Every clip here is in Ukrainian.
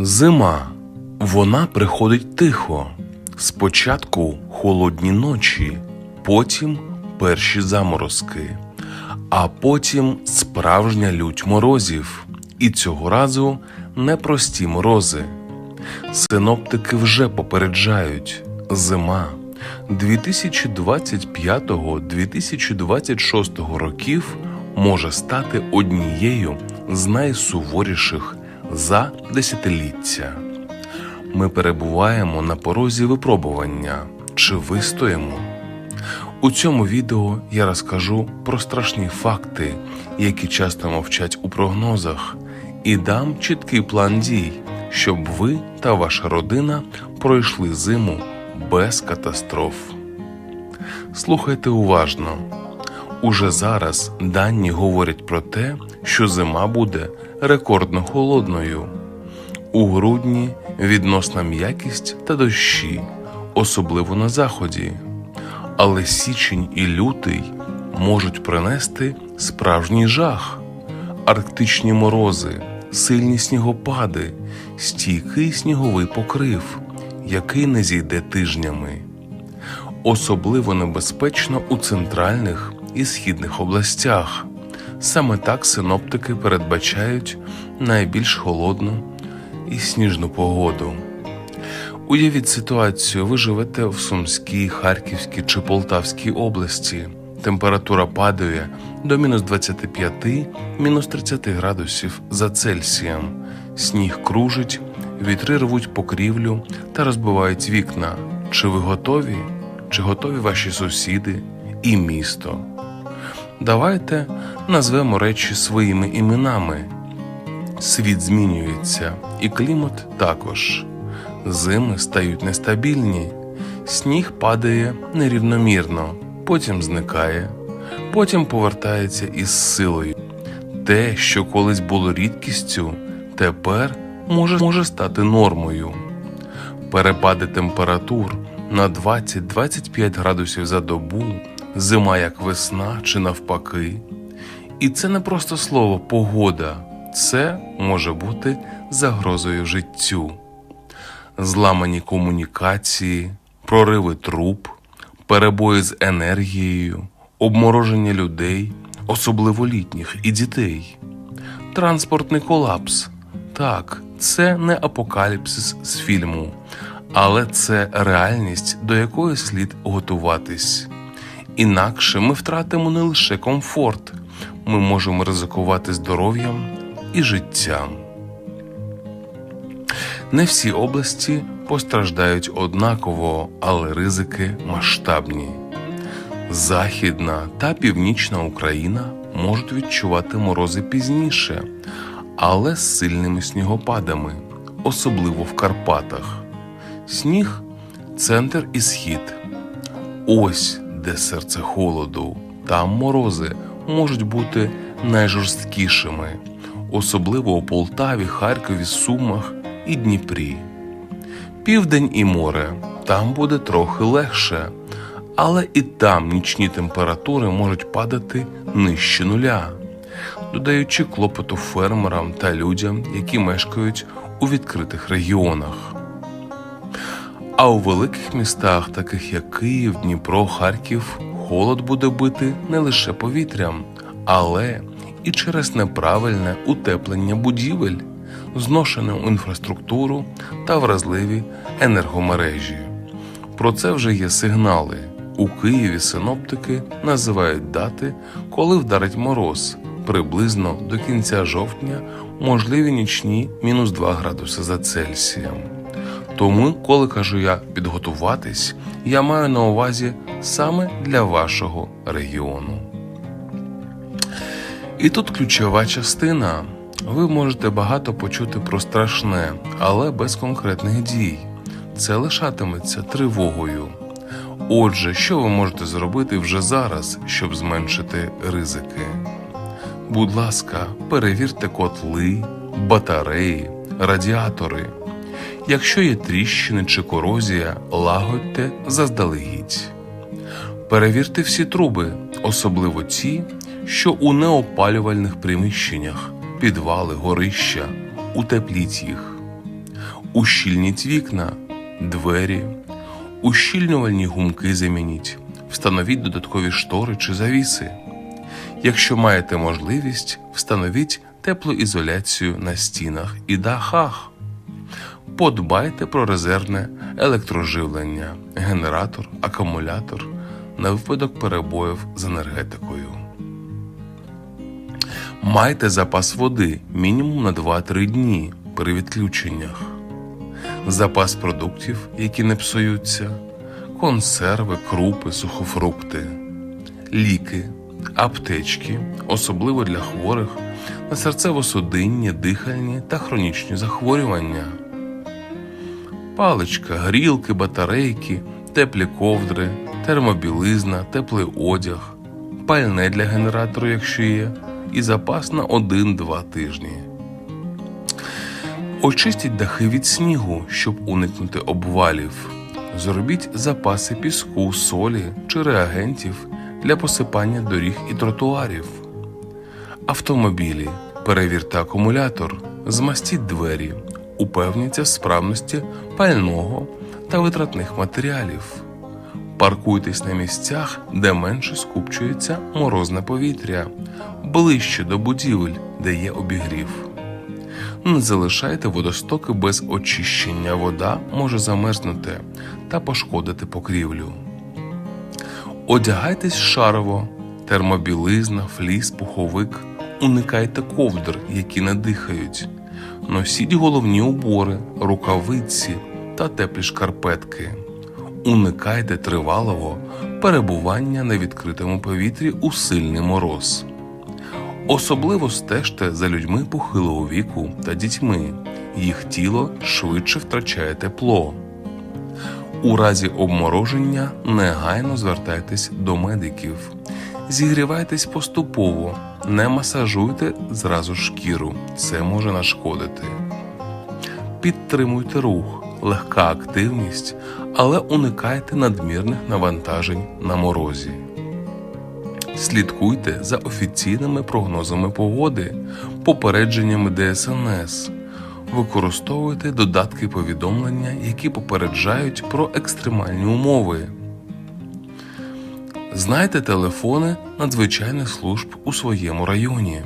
Зима. Вона приходить тихо. Спочатку холодні ночі, потім перші заморозки, а потім справжня лють морозів. І цього разу непрості морози. Синоптики вже попереджають зима 2025-2026 років може стати однією з найсуворіших за десятиліття. Ми перебуваємо на порозі випробування чи вистоїмо. У цьому відео я розкажу про страшні факти, які часто мовчать у прогнозах, і дам чіткий план дій, щоб ви та ваша родина пройшли зиму без катастроф. Слухайте уважно. Уже зараз дані говорять про те, що зима буде рекордно холодною. У грудні відносна м'якість та дощі, особливо на заході. Але січень і лютий можуть принести справжній жах, арктичні морози, сильні снігопади, стійкий сніговий покрив, який не зійде тижнями. Особливо небезпечно у центральних і східних областях. Саме так синоптики передбачають найбільш холодну і сніжну погоду. Уявіть ситуацію, ви живете в Сумській, Харківській чи Полтавській області. Температура падає до мінус 25, мінус 30 градусів за Цельсієм. Сніг кружить, вітри рвуть покрівлю та розбивають вікна. Чи ви готові? Чи готові ваші сусіди і місто? Давайте назвемо речі своїми іменами. Світ змінюється, і клімат також. Зими стають нестабільні, сніг падає нерівномірно, потім зникає, потім повертається із силою. Те, що колись було рідкістю, тепер може, може стати нормою. Перепади температур на 20-25 градусів за добу, зима як весна чи навпаки. І це не просто слово погода, це може бути загрозою життю. Зламані комунікації, прориви труб, перебої з енергією, обмороження людей, особливо літніх і дітей, транспортний колапс. Так, це не апокаліпсис з фільму, але це реальність, до якої слід готуватись. Інакше ми втратимо не лише комфорт, ми можемо ризикувати здоров'ям і життям. Не всі області постраждають однаково, але ризики масштабні. Західна та північна Україна можуть відчувати морози пізніше, але з сильними снігопадами, особливо в Карпатах. Сніг центр і схід. Ось де серце холоду, там морози можуть бути найжорсткішими, особливо у Полтаві, Харкові, Сумах і Дніпрі. Південь і море там буде трохи легше, але і там нічні температури можуть падати нижче нуля, додаючи клопоту фермерам та людям, які мешкають у відкритих регіонах. А у великих містах, таких як Київ, Дніпро, Харків, холод буде бити не лише повітрям, але і через неправильне утеплення будівель, зношену інфраструктуру та вразливі енергомережі. Про це вже є сигнали. У Києві синоптики називають дати, коли вдарить мороз. Приблизно до кінця жовтня можливі нічні мінус 2 градуси за Цельсієм. Тому, коли кажу я підготуватись, я маю на увазі саме для вашого регіону. І тут ключова частина. Ви можете багато почути про страшне, але без конкретних дій. Це лишатиметься тривогою. Отже, що ви можете зробити вже зараз, щоб зменшити ризики? Будь ласка, перевірте котли, батареї, радіатори. Якщо є тріщини чи корозія, лагодьте заздалегідь. Перевірте всі труби, особливо ті, що у неопалювальних приміщеннях, підвали, горища, утепліть їх. Ущільніть вікна, двері, ущільнювальні гумки замініть, встановіть додаткові штори чи завіси. Якщо маєте можливість, встановіть теплоізоляцію на стінах і дахах. Подбайте про резервне електроживлення, генератор, акумулятор на випадок перебоїв з енергетикою. Майте запас води мінімум на 2-3 дні при відключеннях, запас продуктів, які не псуються, консерви, крупи, сухофрукти, ліки, аптечки, особливо для хворих на серцево-судинні, дихальні та хронічні захворювання, паличка, грілки, батарейки, теплі ковдри, термобілизна, теплий одяг, пальне для генератору, якщо є, і запас на 1-2 тижні. Очистіть дахи від снігу, щоб уникнути обвалів. Зробіть запаси піску, солі чи реагентів для посипання доріг і тротуарів. Автомобілі. Перевірте акумулятор, змастіть двері, упевніться в справності пального та витратних матеріалів. Паркуйтесь на місцях, де менше скупчується морозне повітря, ближче до будівель, де є обігрів. Не залишайте водостоки без очищення, вода може замерзнути та пошкодити покрівлю. Одягайтесь шарово, термобілизна, фліс, пуховик. Уникайте ковдр, які не дихають. Носіть головні убори, рукавиці та теплі шкарпетки. Уникайте тривалого перебування на відкритому повітрі у сильний мороз. Особливо стежте за людьми похилого віку та дітьми. Їх тіло швидше втрачає тепло. У разі обмороження негайно звертайтесь до медиків. Зігрівайтесь поступово, не масажуйте зразу шкіру, це може нашкодити. Підтримуйте рух, легка активність, але уникайте надмірних навантажень на морозі. Слідкуйте за офіційними прогнозами погоди, попередженнями ДСНС. Використовуйте додатки повідомлення, які попереджають про екстремальні умови. Знайте телефони надзвичайних служб у своєму районі.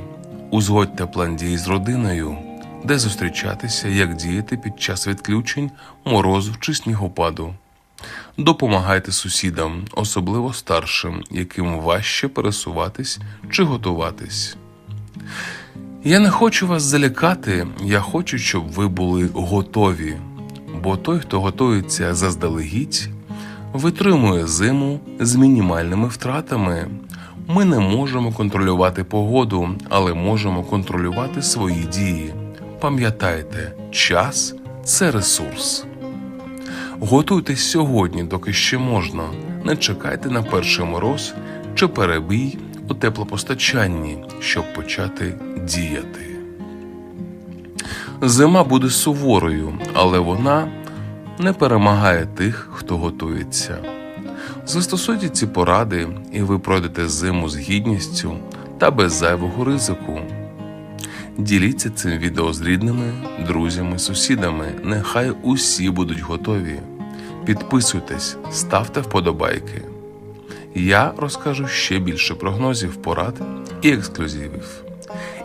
Узгодьте план дій з родиною, де зустрічатися, як діяти під час відключень, морозу чи снігопаду. Допомагайте сусідам, особливо старшим, яким важче пересуватись чи готуватись. Я не хочу вас залякати, я хочу, щоб ви були готові, бо той, хто готується заздалегідь, витримує зиму з мінімальними втратами. Ми не можемо контролювати погоду, але можемо контролювати свої дії. Пам'ятайте, час це ресурс. Готуйтесь сьогодні, доки ще можна. Не чекайте на перший мороз чи перебій у теплопостачанні, щоб почати діяти. Зима буде суворою, але вона не перемагає тих, хто готується. Застосуйте ці поради, і ви пройдете зиму з гідністю та без зайвого ризику. Діліться цим відео з рідними, друзями, сусідами. Нехай усі будуть готові. Підписуйтесь, ставте вподобайки. Я розкажу ще більше прогнозів, порад і ексклюзивів.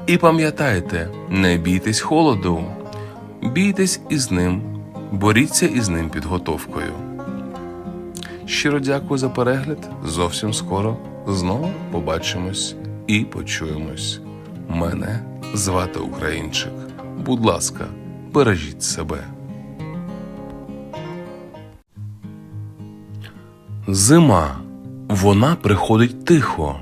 І пам'ятайте, не бійтесь холоду, бійтесь із ним, боріться із ним підготовкою. Щиро дякую за перегляд. Зовсім скоро знову побачимось і почуємось. Мене звати Українчик. Будь ласка, бережіть себе. Зима. Вона приходить тихо.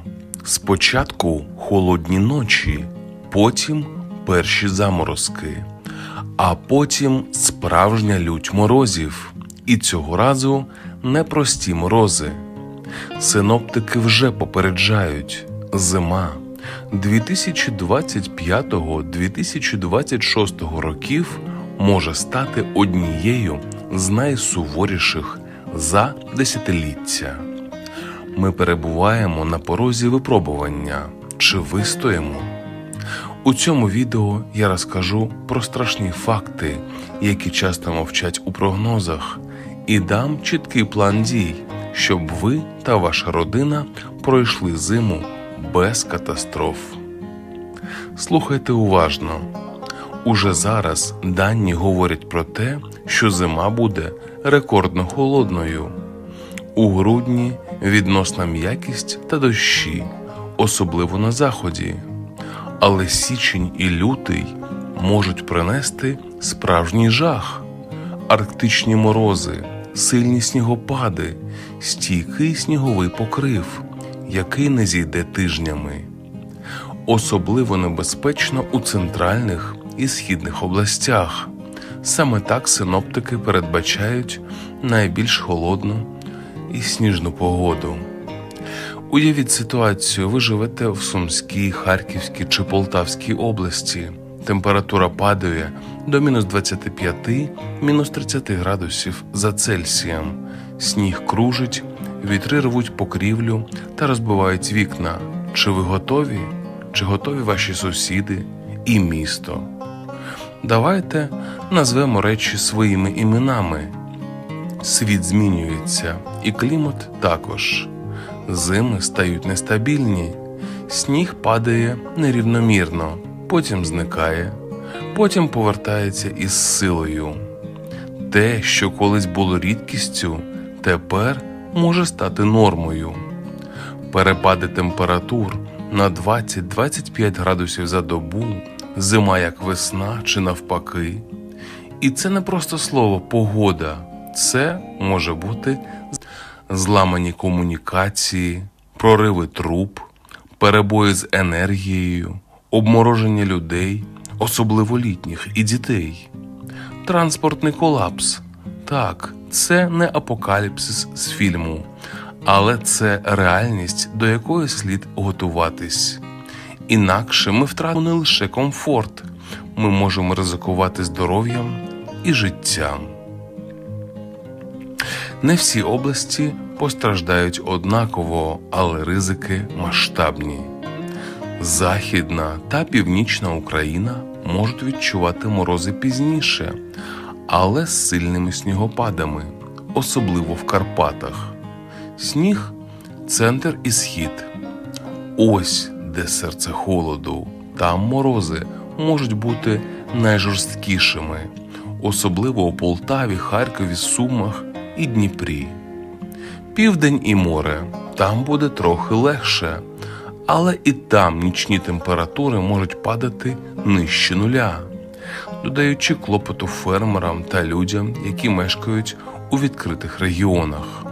Спочатку холодні ночі, потім перші заморозки, а потім справжня лють морозів. І цього разу непрості морози. Синоптики вже попереджають зима 2025-2026 років може стати однією з найсуворіших за десятиліття. Ми перебуваємо на порозі випробування чи вистоїмо. У цьому відео я розкажу про страшні факти, які часто мовчать у прогнозах, і дам чіткий план дій, щоб ви та ваша родина пройшли зиму без катастроф. Слухайте уважно. Уже зараз дані говорять про те, що зима буде рекордно холодною. У грудні відносна м'якість та дощі, особливо на заході. Але січень і лютий можуть принести справжній жах, арктичні морози, сильні снігопади, стійкий сніговий покрив, який не зійде тижнями. Особливо небезпечно у центральних і східних областях. Саме так синоптики передбачають найбільш холодну і сніжну погоду. Уявіть ситуацію, ви живете в Сумській, Харківській чи Полтавській області. Температура падає до мінус 25, мінус 30 градусів за Цельсієм. Сніг кружить, вітри рвуть покрівлю та розбивають вікна. Чи ви готові? Чи готові ваші сусіди і місто? Давайте назвемо речі своїми іменами. Світ змінюється, і клімат також. Зими стають нестабільні, сніг падає нерівномірно, потім зникає, потім повертається із силою. Те, що колись було рідкістю, тепер може стати нормою. Перепади температур на 20-25 градусів за добу, зима як весна чи навпаки. І це не просто слово погода, це може бути зламані комунікації, прориви труб, перебої з енергією, обмороження людей, особливо літніх і дітей, транспортний колапс. Так, це не апокаліпсис з фільму, але це реальність, до якої слід готуватись. Інакше ми втратимо не лише комфорт, ми можемо ризикувати здоров'ям і життям. Не всі області постраждають однаково, але ризики масштабні. Західна та північна Україна можуть відчувати морози пізніше, але з сильними снігопадами, особливо в Карпатах. Сніг центр і схід. Ось де серце холоду. Там морози можуть бути найжорсткішими, особливо у Полтаві, Харкові, Сумах і Дніпрі. Південь і море там буде трохи легше, але і там нічні температури можуть падати нижче нуля, додаючи клопоту фермерам та людям, які мешкають у відкритих регіонах.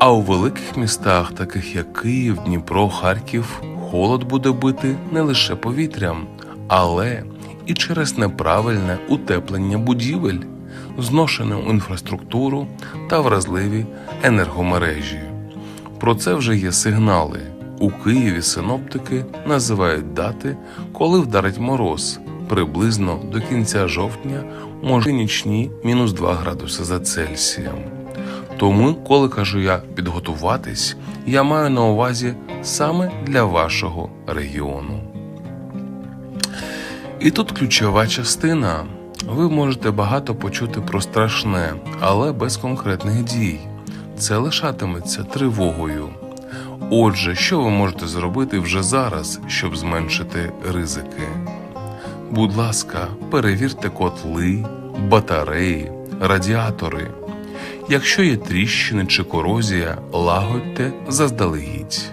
А у великих містах, таких як Київ, Дніпро, Харків, холод буде бити не лише повітрям, але і через неправильне утеплення будівель, зношену інфраструктуру та вразливі енергомережі. Про це вже є сигнали. У Києві синоптики називають дати, коли вдарить мороз. Приблизно до кінця жовтня може нічні мінус 2 градуси за Цельсієм. Тому, коли кажу я підготуватись, я маю на увазі саме для вашого регіону. І тут ключова частина. Ви можете багато почути про страшне, але без конкретних дій. Це лишатиметься тривогою. Отже, що ви можете зробити вже зараз, щоб зменшити ризики? Будь ласка, перевірте котли, батареї, радіатори. Якщо є тріщини чи корозія, лагодьте заздалегідь.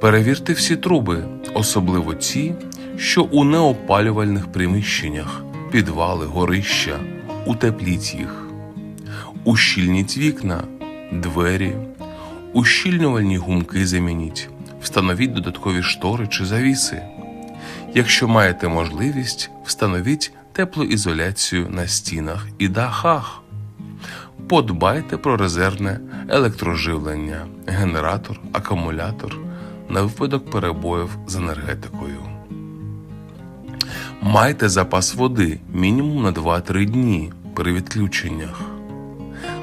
Перевірте всі труби, особливо ті, що у неопалювальних приміщеннях, підвали, горища, утепліть їх. Ущільніть вікна, двері, ущільнювальні гумки замініть, встановіть додаткові штори чи завіси. Якщо маєте можливість, встановіть теплоізоляцію на стінах і дахах. Подбайте про резервне електроживлення, генератор, акумулятор на випадок перебоїв з енергетикою. Майте запас води мінімум на 2-3 дні при відключеннях,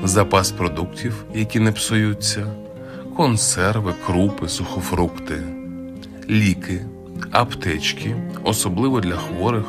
запас продуктів, які не псуються, консерви, крупи, сухофрукти, ліки, аптечки, особливо для хворих